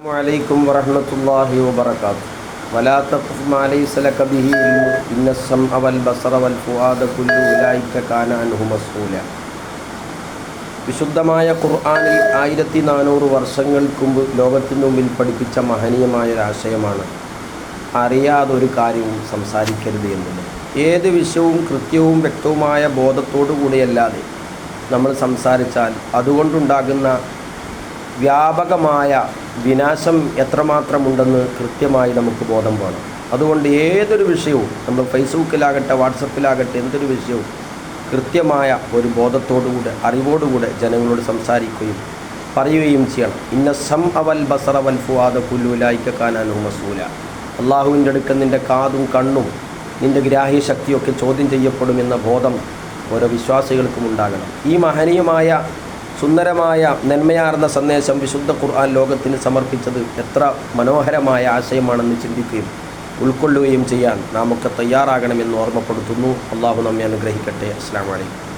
അലൈക്കും വറഹമത്തല്ലാഹി വബർക്കാത്ത് വലാത്തഖഫ് ബിഹി ഇന്ന വൽ ബസറ വൽ കുല്ലു ഉലൈക കാന അൻഹു മസ്ഊല. വിശുദ്ധമായ ഖുർആാനിൽ ആയിരത്തി നാനൂറ് വർഷങ്ങൾക്ക് മുമ്പ് ലോകത്തിന് മുമ്പിൽ പഠിപ്പിച്ച മഹനീയമായ ഒരാശയമാണ് അറിയാതൊരു കാര്യവും സംസാരിക്കരുത് എന്നത്. ഏത് വിഷയവും കൃത്യവും വ്യക്തവുമായ ബോധത്തോടു കൂടിയല്ലാതെ നമ്മൾ സംസാരിച്ചാൽ അതുകൊണ്ടുണ്ടാകുന്ന വ്യാപകമായ വിനാശം എത്രമാത്രമുണ്ടെന്ന് കൃത്യമായി നമുക്ക് ബോധം വേണം. അതുകൊണ്ട് ഏതൊരു വിഷയവും നമ്മൾ ഫേസ്ബുക്കിലാകട്ടെ വാട്സപ്പിലാകട്ടെ എന്തൊരു വിഷയവും കൃത്യമായ ഒരു ബോധത്തോടുകൂടെ അറിവോടുകൂടെ ജനങ്ങളോട് സംസാരിക്കുകയും പറയുകയും ചെയ്യണം. ഇന്ന സം അവൽ ബസറ വൽ ഫുവാദ കുല്ലുലായിക്കാനാനു മസൂല. അള്ളാഹുവിന്റെ അടുക്കൽ നിന്റെ കാതും കണ്ണും നിന്റെ ഗ്രാഹ്യ ശക്തിയൊക്കെ ചോദ്യം ചെയ്യപ്പെടുമെന്ന ബോധം ഓരോ വിശ്വാസികൾക്കും ഉണ്ടാകണം. ഈ മഹനീയമായ സുന്ദരമായ നന്മയാർന്ന സന്ദേശം വിശുദ്ധ ഖുർആൻ ലോകത്തിന് സമർപ്പിച്ചത് എത്ര മനോഹരമായ ആശയമാണെന്ന് ചിന്തിക്കുകയും ഉൾക്കൊള്ളുകയും ചെയ്യാൻ നാമൊക്കെ തയ്യാറാകണമെന്ന് ഓർമ്മപ്പെടുത്തുന്നു. അള്ളാഹു നമ്മെ അനുഗ്രഹിക്കട്ടെ. അസ്സാം വലൈക്കും